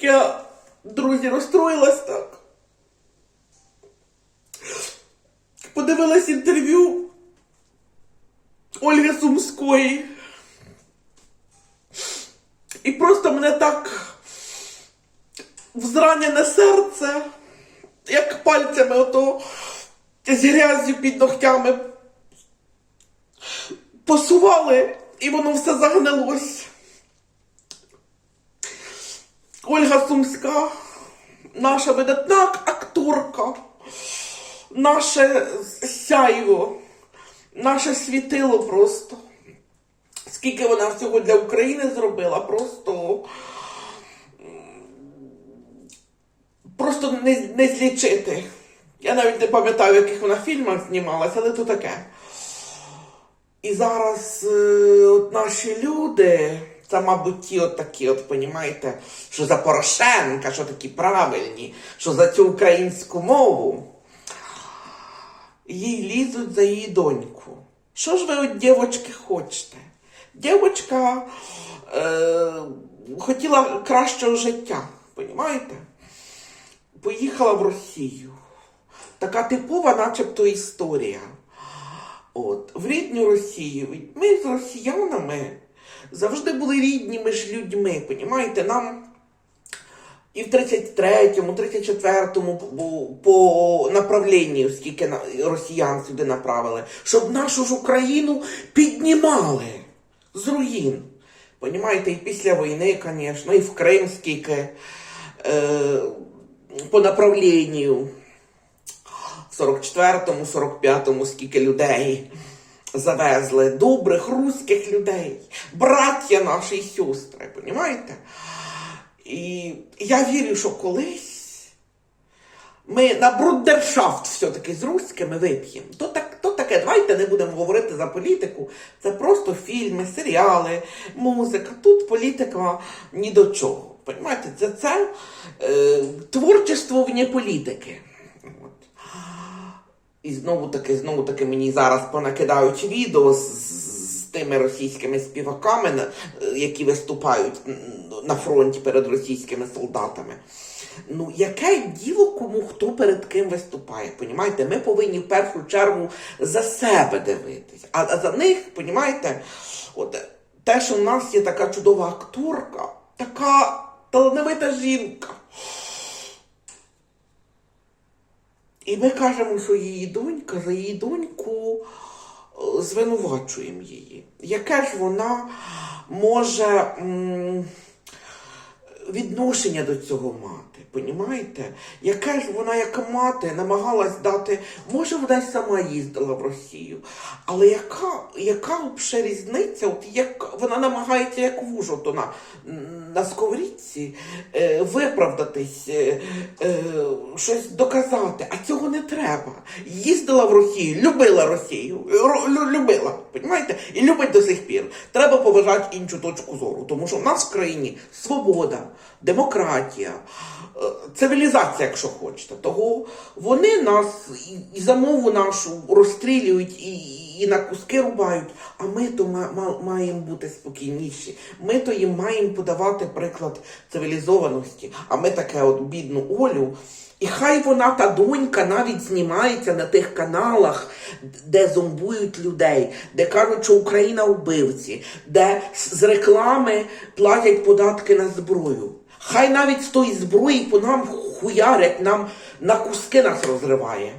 Я, друзі, розстроїлась так. Подивилась інтерв'ю Ольги Сумської. І просто мене так взранене серце, як пальцями ото з грязю під ногтями посували, і воно все загнилось. Ольга Сумська, наша видатна акторка, наше сяйво, наше світило просто. Скільки вона всього для України зробила, просто. Просто не, не злічити. Я навіть не пам'ятаю, в яких вона фільмах знімалась, але то таке. І зараз е, от наші люди, це, мабуть, ті от такі, от, понімаєте, що за Порошенка, що такі правильні, що за цю українську мову, їй лізуть за її доньку. Що ж ви от дівочки хочете? Дівочка е, хотіла кращого життя, понімаєте? Поїхала в Росію. Така типова, начебто, історія. От, в рідню Росію. Ми з росіянами завжди були рідніми ж людьми, понімаєте? Нам і в 33-му, 34-му по, по направленню, скільки росіян сюди направили, щоб нашу ж Україну піднімали з руїн. Понімаєте, і після війни, звісно, і в Крим скільки е, по направленню в 44-му, 45-му скільки людей завезли, добрих руських людей, браття наші і сестри, понімаєте? І я вірю, що колись ми на брудершафт все-таки з руськими вип'ємо. То, так, то таке, давайте не будемо говорити за політику. Це просто фільми, серіали, музика. Тут політика ні до чого. Понімаєте, це, це е, творчество вне політики. І знову таки, знову таки мені зараз понакидають відео з, з тими російськими співаками, які виступають на фронті перед російськими солдатами. Ну, яке діло кому хто перед ким виступає? Понімаєте? Ми повинні в першу чергу за себе дивитись. А за них, понімаєте, от те, що в нас є така чудова акторка, така талановита жінка. І ми кажемо, що її донька, за її доньку е, звинувачуємо її. Яке ж вона може м, відношення до цього мати? Понімаєте? Яке ж вона, як мати, намагалась дати, може, вона й сама їздила в Росію, але яка, яка взагалі різниця? От як вона намагається, як вуж, ото на, на сковорідці е, виправдатись, е, е, щось доказати, а цього не треба. Їздила в Росію, любила Росію, ро- лю- любила, понімаєте? І любить до сих пір. Треба поважати іншу точку зору, тому що в нас в країні свобода, демократія, цивілізація, якщо хочете. Того вони нас і, і за нашу розстрілюють і, і на куски рубають, а ми то ма- ма- маємо бути спокійніші. Ми то їм маємо подавати приклад цивілізованості. А ми таке от бідну Олю. І хай вона та донька навіть знімається на тих каналах, де зомбують людей, де кажуть, що Україна вбивці, де з реклами платять податки на зброю. Хай навіть з тої зброї по нам хуярять, нам на куски нас розриває.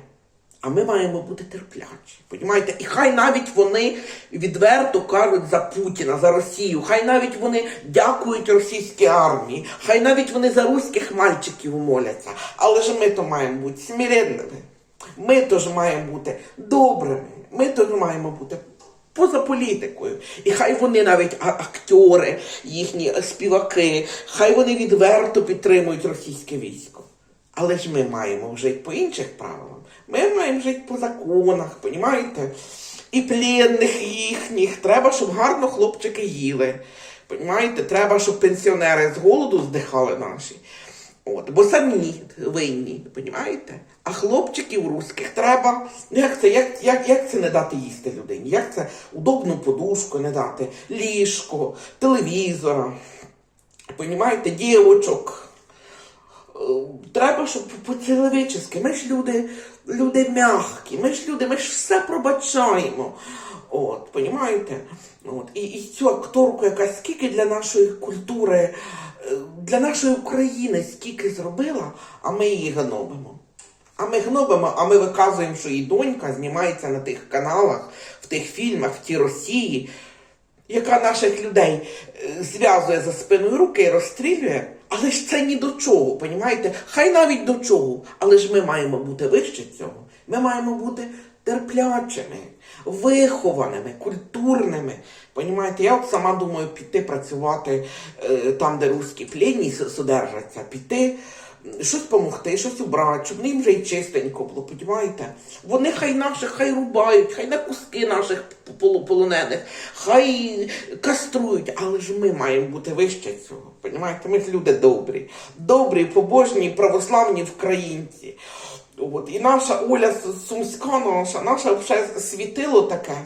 А ми маємо бути терплячі. Понімаєте? І хай навіть вони відверто кажуть за Путіна, за Росію, хай навіть вони дякують російській армії, хай навіть вони за руських мальчиків моляться. Але ж ми то маємо бути смиренними. Ми то ж маємо бути добрими. Ми то ж маємо бути поза політикою. І хай вони навіть актори, їхні співаки, хай вони відверто підтримують російське військо. Але ж ми маємо жити по інших правилам. Ми маємо жити по законах, понімаєте? І пленних їхніх. Треба, щоб гарно хлопчики їли. Понімаєте? Треба, щоб пенсіонери з голоду здихали наші. От, бо самі винні, понімаєте? А хлопчиків русських треба. Як це, як, як, як це не дати їсти людині? Як це удобну подушку не дати, ліжко, телевізора, понімаєте, дівочок. треба, щоб по-ціловічески. Ми ж люди, люди м'які, ми ж люди, ми ж все пробачаємо. От, понімаєте? От. І, і цю акторку, яка скільки для нашої культури, е, для нашої України скільки зробила, а ми її гнобимо. А ми гнобимо, а ми виказуємо, що її донька знімається на тих каналах, в тих фільмах, в тій Росії, яка наших людей е, зв'язує за спиною руки і розстрілює. Але ж це ні до чого, понімаєте? Хай навіть до чого. Але ж ми маємо бути вище цього. Ми маємо бути терплячими, вихованими, культурними. Понімаєте, я от сама думаю піти працювати е, там, де русські плені содержаться, піти. Щось допомогти, щось убрати, щоб їм вже й чистенько було, понімаєте? Вони хай наших, хай рубають, хай на куски наших полонених, хай каструють, але ж ми маємо бути вище цього. Понімаєте? Ми ж люди добрі, добрі, побожні, православні українці. От. І наша Оля Сумська, наша, наша вже світило таке.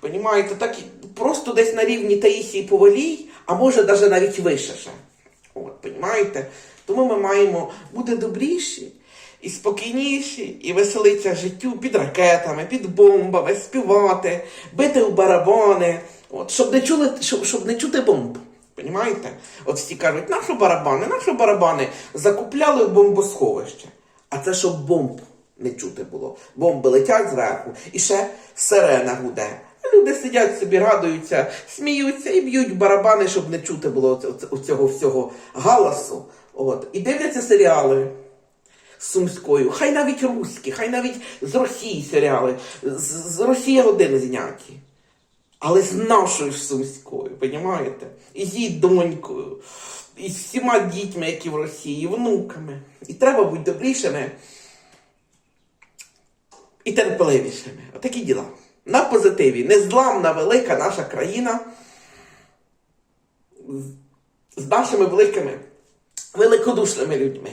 Понімаєте, так і просто десь на рівні Таїсії Повалій, а може навіть навіть вище ще. От, понімаєте? Тому ми маємо бути добріші і спокійніші, і веселитися життю під ракетами, під бомбами, співати, бити в барабани, от, щоб, не чули, щоб, щоб не чути бомб. Понімаєте? От всі кажуть, наші барабани, наші барабани закупляли в бомбосховище. А це щоб бомб не чути було. Бомби летять зверху, і ще сирена гуде. Люди сидять собі, радуються, сміються і б'ють барабани, щоб не чути було цього всього галасу. От. І дивляться серіали з Сумською, хай навіть руські, хай навіть з Росії серіали, з, Росії один зняті. Але з нашою Сумською, понімаєте? І з її донькою, і з всіма дітьми, які в Росії, внуками. І треба бути добрішими і терпеливішими. Отакі діла. На позитиві. Незламна велика наша країна з нашими великими, великодушними людьми.